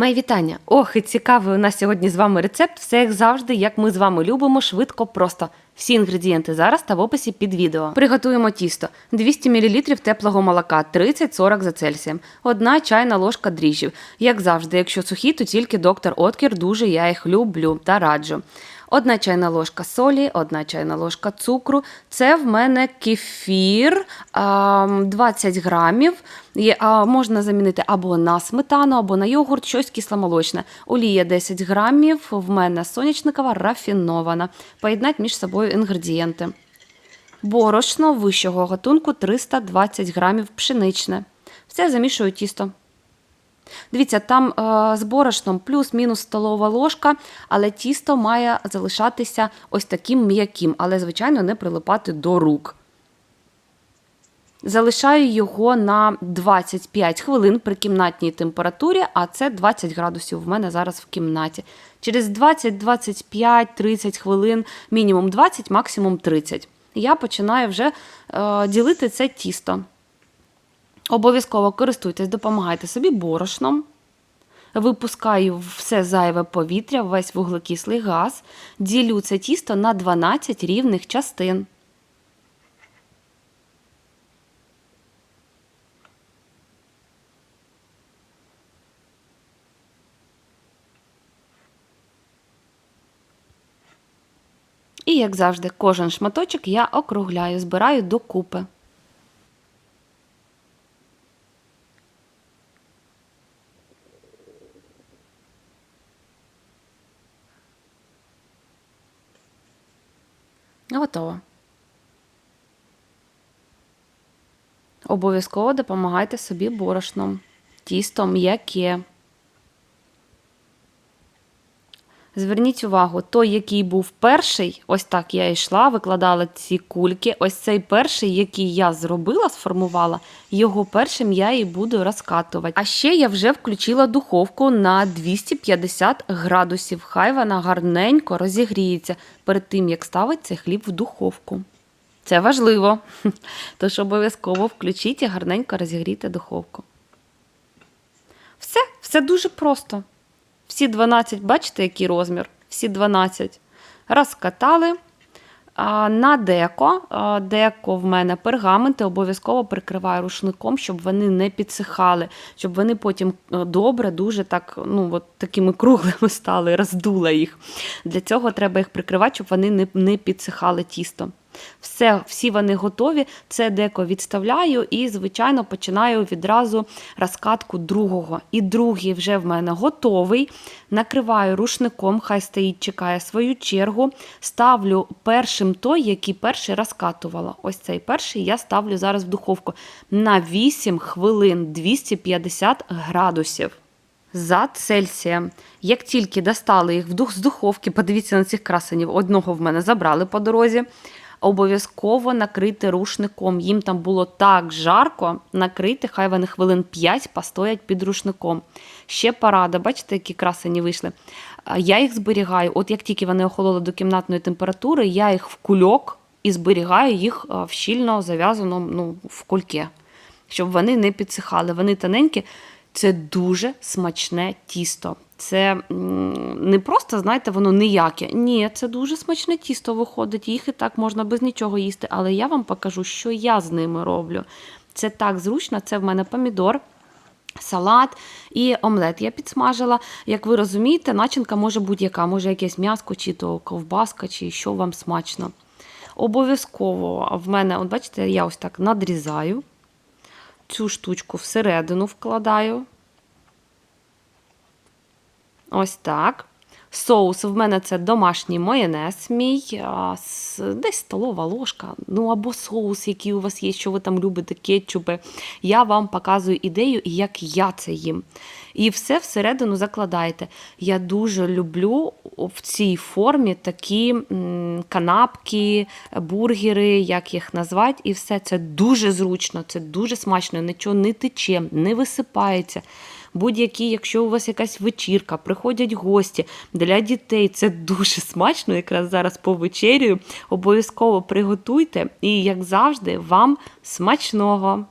Мої вітання! Ох, і цікавий у нас сьогодні з вами рецепт. Все як завжди, як ми з вами любимо, швидко, просто. Всі інгредієнти зараз та в описі під відео. Приготуємо тісто: 200 мл теплого молока, 30-40 за Цельсієм, одна чайна ложка дріжджів. Як завжди, якщо сухі, то тільки доктор Откір, дуже я їх люблю та раджу. Одна чайна ложка солі, одна чайна ложка цукру. Це в мене кефір 20 грамів. Можна замінити або на сметану, або на йогурт, щось кисломолочне. Олія 10 грамів, в мене сонячникова рафінована. Поєднати між собою інгредієнти. Борошно вищого гатунку 320 грамів пшеничне. Все замішую тісто. Дивіться, там е, з борошном плюс-мінус столова ложка, але тісто має залишатися ось таким м'яким, але, звичайно, не прилипати до рук. Залишаю його на 25 хвилин при кімнатній температурі, а це 20 градусів в мене зараз в кімнаті. Через 20, 25, 30 хвилин, мінімум 20, максимум 30. Я починаю вже е, ділити це тісто. Обов'язково користуйтесь, допомагайте собі борошном. Випускаю все зайве повітря, весь вуглекислий газ. Ділю це тісто на 12 рівних частин. І, як завжди, кожен шматочок я округляю, збираю докупи. Готово. Обов'язково допомагайте собі борошном. Тісто м'яке. Зверніть увагу, той, який був перший, ось так я йшла, викладала ці кульки. Ось цей перший, який я зробила, сформувала, його першим я і буду розкатувати. А ще я вже включила духовку на 250 градусів. Хай вона гарненько розігріється перед тим, як ставить цей хліб в духовку. Це важливо. Тож обов'язково включіть і гарненько розігрійте духовку. Все, все дуже просто. Всі 12, бачите, який розмір? Всі 12. Розкатали. На деко, деко в мене пергаменти обов'язково прикриваю рушником, щоб вони не підсихали, щоб вони потім е, добре, дуже так, ну, от такими круглими стали, роздула їх. Для цього треба їх прикривати, щоб вони не, не підсихали тісто. Все, всі вони готові. Це деко відставляю і, звичайно, починаю відразу розкатку другого. І другий вже в мене готовий. Накриваю рушником, хай стоїть, чекає свою чергу. Ставлю першим той, який перший розкатувала. Ось цей перший я ставлю зараз в духовку на 8 хвилин 250 градусів. За Цельсієм. Як тільки достали їх з духовки, подивіться на цих красенів, одного в мене забрали по дорозі обов'язково накрити рушником. Їм там було так жарко, накрити, хай вони хвилин 5 постоять під рушником. Ще парада, бачите, які красені вийшли. Я їх зберігаю, от як тільки вони охололи до кімнатної температури, я їх в кульок і зберігаю їх в щільно зав'язаному ну, в кульке, щоб вони не підсихали. Вони тоненькі. Це дуже смачне тісто. Це не просто, знаєте, воно ніяке. Ні, це дуже смачне тісто виходить. Їх і так можна без нічого їсти. Але я вам покажу, що я з ними роблю. Це так зручно, це в мене помідор. Салат і омлет я підсмажила. Як ви розумієте, начинка може будь-яка, може якесь м'яско, чи то ковбаска, чи що вам смачно. Обов'язково в мене, от бачите, я ось так надрізаю, цю штучку всередину вкладаю. Ось так. Соус в мене це домашній майонез мій, десь столова ложка, ну або соус, який у вас є, що ви там любите, кетчупи. Я вам показую ідею, як я це їм. І все всередину закладаєте. Я дуже люблю в цій формі такі канапки, бургери, як їх назвати. І все це дуже зручно, це дуже смачно, нічого не тече, не висипається будь-які, якщо у вас якась вечірка, приходять гості для дітей. Це дуже смачно, якраз зараз по вечерю. Обов'язково приготуйте і, як завжди, вам смачного!